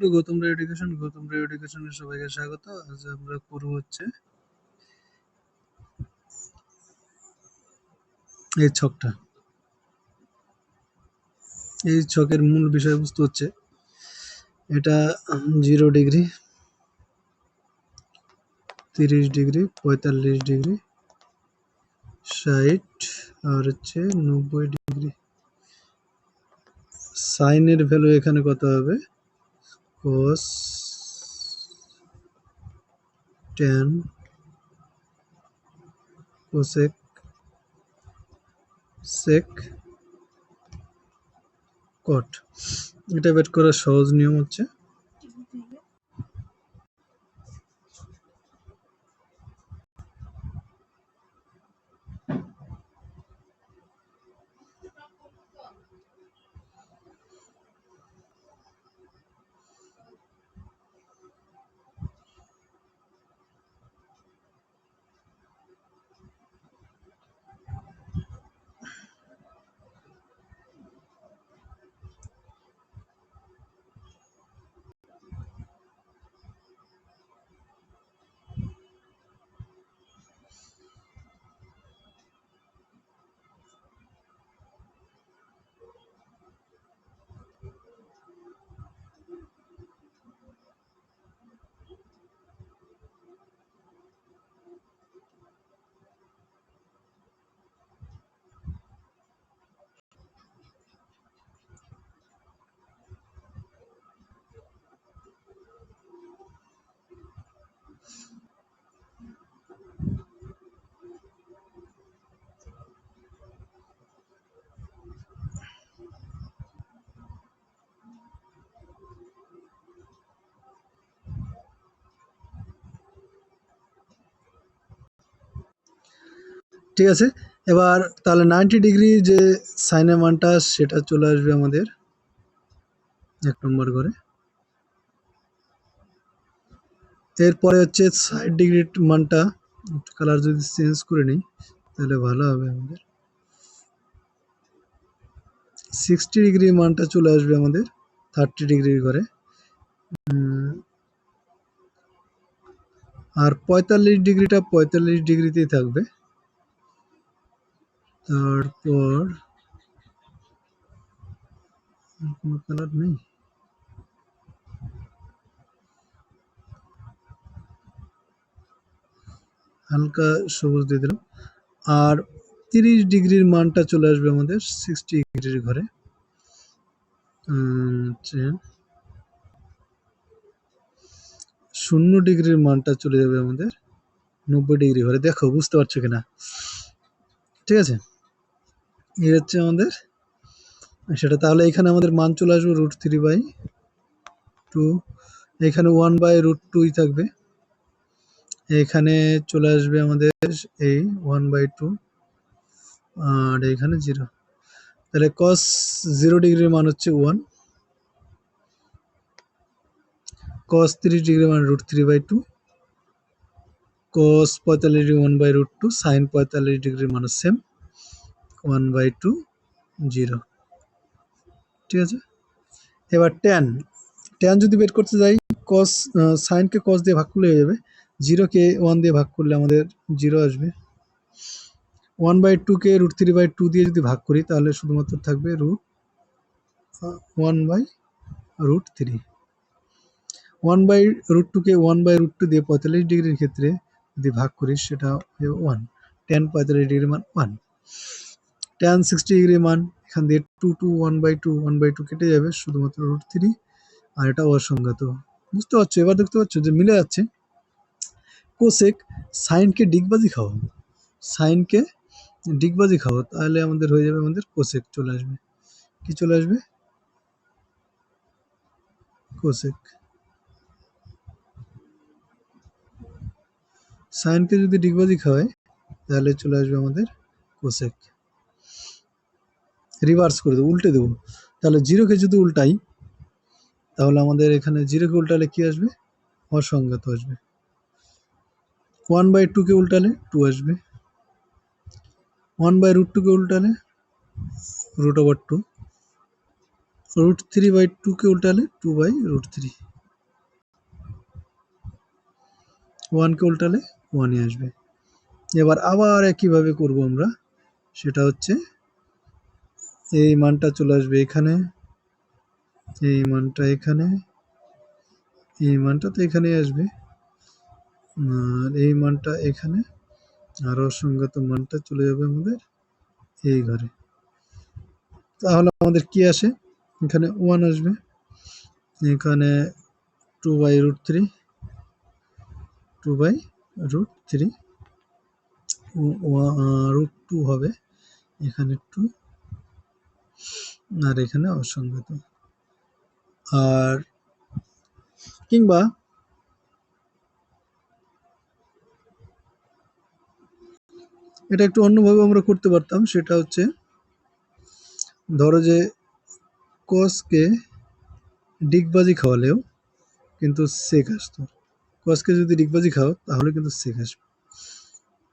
Two Gautam Roy education Gautam Roy এডুকেশনের সবাইকে স্বাগত। আজ আমরা করব হচ্ছে এই ছকটা। এই ছকের মূল বিষয়বস্তু হচ্ছে এটা জিরো ডিগ্রি তিরিশ ডিগ্রি পঁয়তাল্লিশ ডিগ্রি ষাট, আর হচ্ছে নব্বই ডিগ্রি সাইনের ভ্যালু এখানে কত হবে? cos 10 cosec sec cot. এটা বের করার সহজ নিয়ম হচ্ছে ঠিক আছে? এবার তাহলে নাইনটি ডিগ্রি যে সাইনের মানটা সেটা চলে আসবে আমাদের এক নম্বর করে এরপরে হচ্ছে ষাট ডিগ্রি মানটা কালার যদি চেঞ্জ করে নিই, তাহলে ভালো হবে আমাদের। সিক্সটি ডিগ্রি মানটা চলে আসবে আমাদের থার্টি ডিগ্রি ঘরে। আর পঁয়তাল্লিশ ডিগ্রিটা পঁয়তাল্লিশ ডিগ্রিতেই থাকবে। তারপর কোনো কালার নেই? হালকা সবুজ দিয়ে দিলাম। আর তিরিশ ডিগ্রির মানটা চলে আসবে আমাদের সিক্সটি ডিগ্রির ঘরে। হচ্ছে শূন্য ডিগ্রির মানটা চলে যাবে আমাদের নব্বই ডিগ্রি ঘরে। দেখো, বুঝতে পারছ কিনা? ঠিক আছে? এই হচ্ছে আমাদের। সেটা তাহলে এখানে আমাদের মান চলে আসবে রুট থ্রি বাই টু এখানে ওয়ান বাই রুট টুই থাকবে। এখানে চলে আসবে আমাদের এই ওয়ান বাই টু আর এখানে জিরো তাহলে কস জিরো ডিগ্রির মান হচ্ছে ওয়ান কস তিরিশ ডিগ্রি মান root three by two cos পঁয়তাল্লিশ degree one by root two sine পঁয়তাল্লিশ ডিগ্রির মান same one by two zero ঠিক আছে? এবার ট্যান ট্যান যদি বের করতে যাই কস সাইনকে কস দিয়ে ভাগ করলে হয়ে যাবে। জিরোকে ওয়ান দিয়ে ভাগ করলে আমাদের জিরো আসবে। ওয়ান বাই টুকে রুট থ্রি বাই টু দিয়ে যদি ভাগ করি, তাহলে শুধুমাত্র থাকবে root one by root three one by root টুকে ওয়ান বাই রুট টু দিয়ে পঁয়তাল্লিশ ডিগ্রির ক্ষেত্রে যদি ভাগ করি, সেটা ওয়ান টেন পঁয়তাল্লিশ ডিগ্রি মান ওয়ান টেন সিক্সটি ডিগ্রি মান, এখান দিয়ে two two one by two one by two কেটে যাবে, শুধুমাত্র রুট থ্রি আর এটা অসংগত বুঝতে পারছ? এবার দেখতে পাচ্ছ যে মিলে যাচ্ছে। কোসেক সাইনকে ডিগবাজি খাও সাইনকে ডিগবাজি খাও তাহলে আমাদের হয়ে যাবে আমাদের কোসেক চলে আসবে। কি চলে আসবে? কোসেক সাইনকে যদি ডিগবাজি খাওয়ায় তাহলে চলে আসবে আমাদের কোসেক রিভার্স করে দেবো, উল্টে দেবো। তাহলে জিরোকে যদি উল্টাই, তাহলে আমাদের এখানে জিরোকে উল্টালে কি আসবে? অসংগত আসবে। ওয়ান বাই টুকে উল্টালে টু আসবে। ওয়ান বাই রুট টুকে উল্টালে root over two root three by টুকে উল্টালে টু বাই রুট থ্রি ওয়ানকে উল্টালে ওয়ানই আসবে। এবার আবার একইভাবে করব আমরা। সেটা হচ্ছে এই মানটা চলে আসবে এখানে। এই মানটা এখানে। এই মানটা তো এখানেই আসবে। আর এই মানটা এখানে। আর অসংগত মানটা চলে যাবে আমাদের এই ঘরে। তাহলে আমাদের কি আসে? এখানে ওয়ান আসবে। এখানে two by root three two by root three root two হবে। এখানে টু আর এখানে অসংগত। আর কিংবা এটা একটু অন্যভাবে আমরা করতে পারতাম, সেটা হচ্ছে ধরো যে কসকে ডিগবাজি খাওয়ালেও কিন্তু সেক আসতো। কসকে যদি ডিগবাজি খাও, তাহলে কিন্তু সেক আসবে।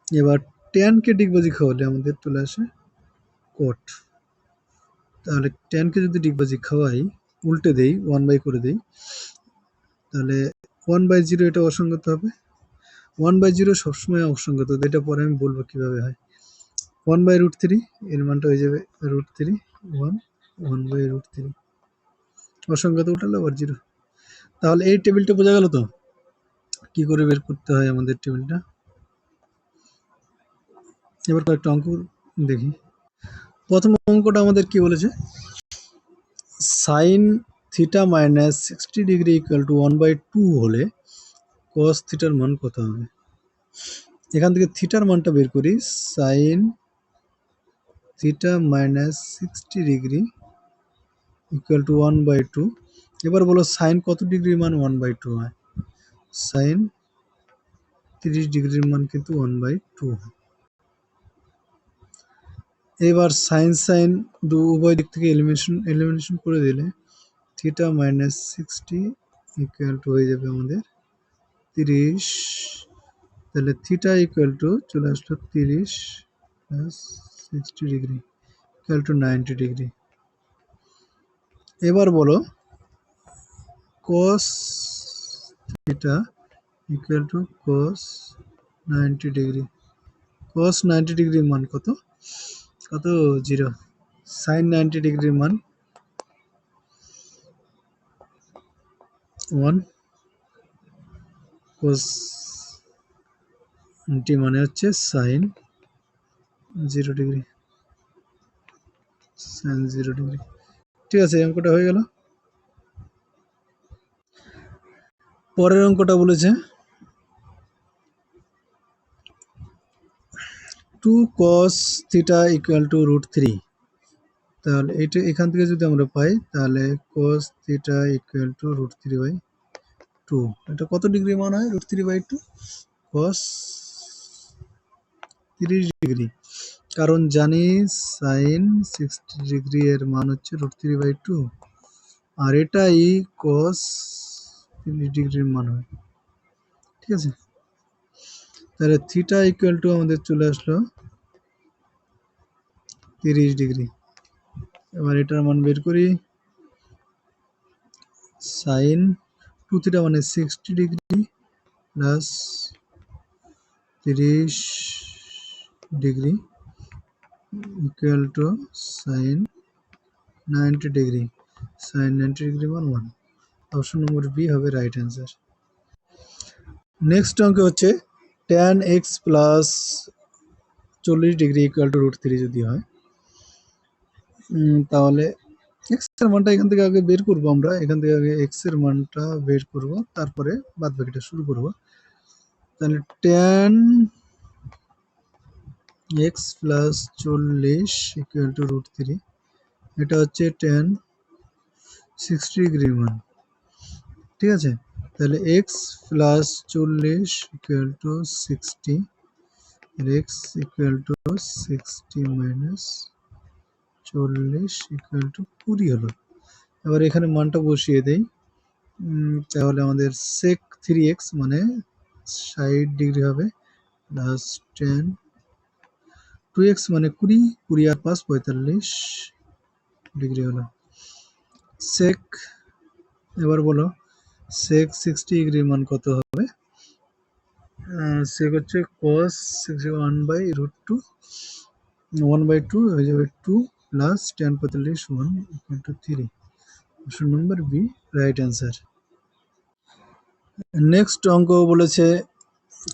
এবার ট্যানকে ডিগবাজি খাওয়ালে আমাদের চলে আসে কট। তাহলে টেনকে যদি ডিগবাজি খাওয়াই, উল্টে দেই ওয়ান বাই করে দেই, তাহলে ওয়ান বাই জিরো এটা অসঙ্গত হবে? ওয়ান বাই জিরো সবসময় অসঙ্গত এটা পরে আমি বলব কীভাবে হয়। ওয়ান বাই রুট থ্রি এর মানটা হয়ে যাবে root three one one by root three অসংখ্যাত উঠালো, আবার জিরো তাহলে এই টেবিলটা বোঝা গেল তো? কি করে বের করতে হয় আমাদের টেবিলটা? এবার কয়েকটা অঙ্ক দেখি। প্রথম অঙ্কটা আমাদের কি বলেছে? Sine theta minus sixty degree equal to one by two হলে কস থিটার মান কত হবে? এখান থেকে থিটার মানটা বের করি sine theta minus sixty degree equal to one by two এবার বলো সাইন কত ডিগ্রির মান ওয়ান বাই টু হয়? সাইন তিরিশ ডিগ্রির মান কিন্তু ওয়ান বাই টু হয়। এবার সাইন সাইন দু উভয় দিক থেকে এলিমিনেশন এলিমিনেশন করে দিলে theta minus sixty equal to হয়ে যাবে আমাদের তিরিশ। তাহলে থিটা ইকুয়াল টু চলে আসলো তিরিশ plus sixty degree equal to ninety degree এবার বলো, cos theta equal to cos 90 degree cos 90 ডিগ্রির মান কত? কত জিরো? sin 90 ডিগ্রির মান। ওয়ান cos টি মানে হচ্ছে sine zero degree. Sine zero degree. ঠিক আছে অঙ্কটা হয়ে গেল। পরের অঙ্কটা বলেছে two cos theta equal to root three তাহলে এটা এখান থেকে যদি আমরা পাই, তাহলে cos theta equal to root three by two এটা কত ডিগ্রি মান হয়? Root three by two cos তিরিশ ডিগ্রি। কারণ জানি সাইন সিক্সটি ডিগ্রি এর মান হচ্ছে রুট থ্রি বাই টু আর এটাই কস তিরিশ ডিগ্রির মান হয়। ঠিক আছে? তাহলে থিটা ইকুয়াল টু আমাদের চলে আসলো তিরিশ ডিগ্রি। এবার এটার মান বের করি। সাইন টু থিটা মানে সিক্সটি ডিগ্রি প্লাস তিরিশ degree equal to sine ninety degree. Sine ninety degree মান ওয়ান অপশন নম্বর বি হবে রাইট অ্যান্সার নেক্সট অঙ্কে হচ্ছে ট্যান এক্স প্লাস চল্লিশ degree equal to root three যদি হয়। তাহলে এক্সের মানটা এখান থেকে আগে বের করব আমরা। এখান থেকে আগে এক্সের মানটা বের করব। তারপরে বাদ বাকিটা শুরু করব। তাহলে ট্যান এক্স প্লাস চল্লিশ ইকুয়াল টু রুট থ্রি এটা হচ্ছে টেন সিক্সটি ডিগ্রি মান ঠিক আছে? তাহলে এক্স প্লাস চল্লিশ equal to sixty x equal to sixty minus চল্লিশ ইকুয়াল টু কুড়ি হলো। এবার এখানে মানটা বসিয়ে দেই। তাহলে আমাদের সেক থ্রি এক্স মানে ষাট ডিগ্রি হবে প্লাস টেন টু এক্স মানে কুড়ি কুড়ি আর পাঁচ পঁয়তাল্লিশ ডিগ্রি হলো। সেক এবার বলো সেক সিক্সটি ডিগ্রির মান কত হবে? সেক হচ্ছে cos sixty one by root two one by two হয়ে যাবে টু প্লাস টেন পঁয়তাল্লিশ one equal to three option number B right answer next অঙ্ক বলেছে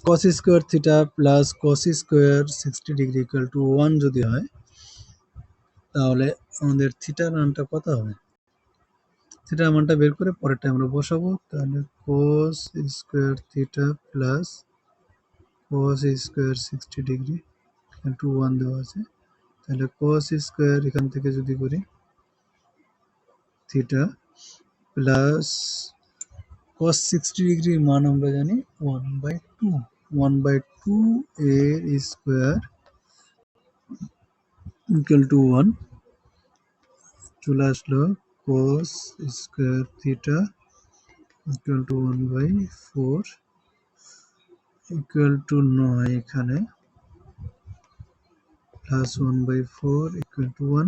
cos square theta plus cos square sixty degree equal to one যদি হয়, তাহলে আমাদের থিটার মানটা কত হবে? থিটার মানটা বের করে পরেরটা আমরা বসাবো, তাহলে cos square theta plus cos square sixty degree two one দেওয়া আছে। তাহলে কোস স্কোয়ার এখান থেকে যদি করি থিটা প্লাস কস সিক্সটি ডিগ্রির মান আমরা জানি one by two one by two এর স্কোয়ার ইকুয়াল টু ওয়ান চলে আসলো cos square theta equal to one by four equal to নয় এখানে। Plus one by four equal to one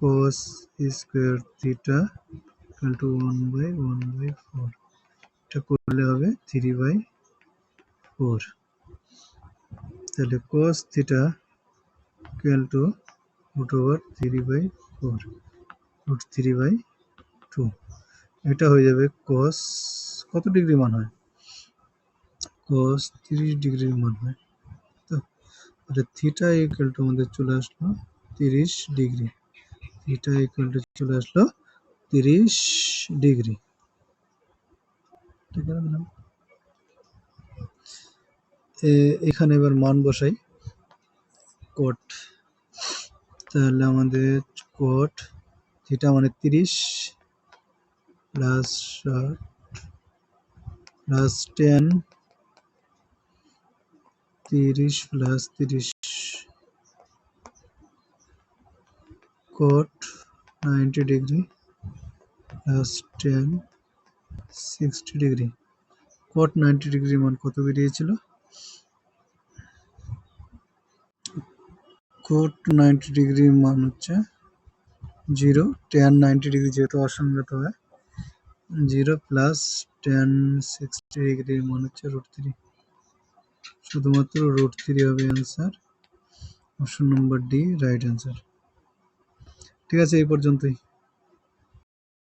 cos square theta equal to one by one by four এটা করলে হবে three by four তাহলে cos theta equal to root over three by four root three by two এটা হয়ে যাবে cos, কত degree মান হয়? cos তিরিশ ডিগ্রির মান হয়। তো থিটা ইকুয়াল টু আমাদের চলে আসলো তিরিশ ডিগ্রি। থিটা ইকুয়াল টু চলে আসলো তিরিশ ডিগ্রি। ঠিক আছে এখানে এবার মান বসাই। কোট তাহলে আমাদের কোট থিটা মানে তিরিশ প্লাস ষাট প্লাস টেন তিরিশ প্লাস তিরিশ cot ninety degree plus tan sixty degree cot ninety degree মান কত বেরিয়েছিল? কোট নাইনটি ডিগ্রি মান হচ্ছে জিরো টেন নাইনটি ডিগ্রি যেহেতু অসঙ্গত হয় জিরো প্লাস টেন সিক্সটি ডিগ্রির মান হচ্ছে রুট থ্রি শুধুমাত্র রুট থ্রি হবে answer option number D right answer ঠিক আছে এই পর্যন্তই।